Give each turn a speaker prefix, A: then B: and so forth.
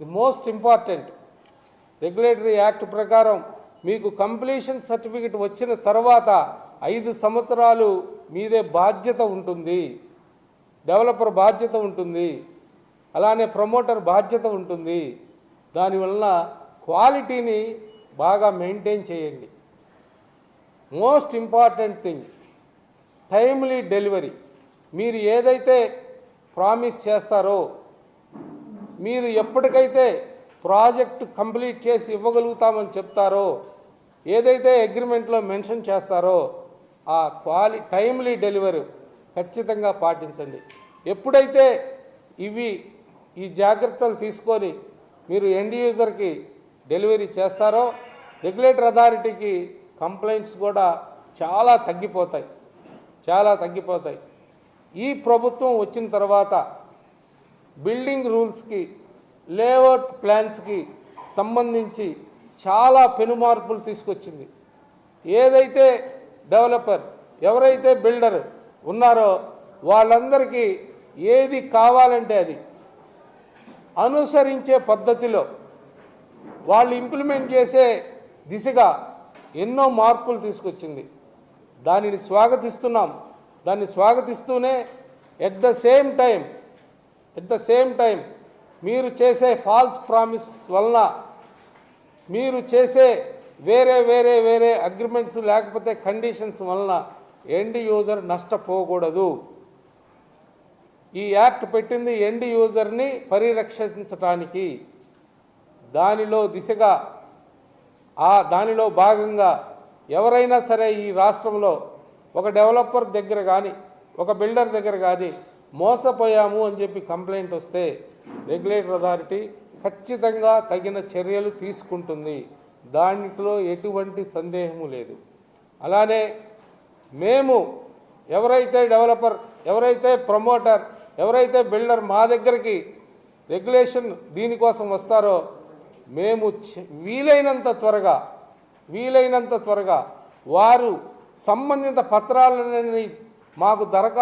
A: The most important regulatory act ప్రకారం మీకు completion certificate వచ్చిన తర్వాత ఐదు సంవత్సరాలు మీదే బాధ్యత ఉంటుంది. డెవలపర్ బాధ్యత ఉంటుంది. అలానే ప్రమోటర్ బాధ్యత ఉంటుంది. దానివలన క్వాలిటీని బాగా మెయింటైన్ చేయండి. Most important thing timely delivery మీరు ఏదైతే ప్రామిస్ చేస్తారో మీరు ఎప్పటికైతే ప్రాజెక్ట్ కంప్లీట్ చేసి ఇవ్వగలుగుతామని చెప్తారో ఏదైతే అగ్రిమెంట్లో మెన్షన్ చేస్తారో ఆ క్వాలి టైమ్లీ డెలివరీ ఖచ్చితంగా పాటించండి. ఎప్పుడైతే ఇవి ఈ జాగ్రత్తలు తీసుకొని మీరు ఎండ్ యూజర్కి డెలివరీ చేస్తారో రెగ్యులేటర్ అథారిటీకి కంప్లైంట్స్ కూడా చాలా తగ్గిపోతాయి. చాలా తగ్గిపోతాయి. ఈ ప్రభుత్వం వచ్చిన తర్వాత బిల్డింగ్ రూల్స్కి లేఅవుట్ ప్లాన్స్కి సంబంధించి చాలా పెనుమార్పులు తీసుకొచ్చింది. ఏదైతే డెవలపర్ ఎవరైతే బిల్డర్ ఉన్నారో వాళ్ళందరికీ ఏది కావాలంటే అది. అనుసరించే పద్ధతిలో వాళ్ళు ఇంప్లిమెంట్ చేసే దిశగా ఎన్నో మార్పులు తీసుకొచ్చింది. దానిని స్వాగతిస్తున్నాం. దాన్ని స్వాగతిస్తూనే at the same time at the same time మీరు చేసే ఫాల్స్ ప్రామిస్ వలన మీరు చేసే వేరే వేరే వేరే అగ్రిమెంట్స్ లేకపోతే కండిషన్స్ వలన ఎండ్ యూజర్ నష్టపోకూడదు. ఈ యాక్ట్ పెట్టింది ఎండ్ యూజర్ని పరిరక్షించటానికి. దానిలో దిశగా ఆ దానిలో భాగంగా ఎవరైనా సరే ఈ రాష్ట్రంలో ఒక డెవలపర్ దగ్గర కానీ ఒక బిల్డర్ దగ్గర కానీ మోసపోయాము అని చెప్పి కంప్లైంట్ వస్తే రెగ్యులేటర్ అథారిటీ ఖచ్చితంగా తగిన చర్యలు తీసుకుంటుంది. దాంట్లో ఎటువంటి సందేహము లేదు. అలానే మేము ఎవరైతే డెవలపర్ ఎవరైతే ప్రమోటర్ ఎవరైతే బిల్డర్ మా దగ్గరికి రెగ్యులేషన్ దీనికోసం వస్తారో మేము వీలైనంత త్వరగా వీలైనంత త్వరగా వారు సంబంధిత పత్రాలని మాకు దరఖాస్తు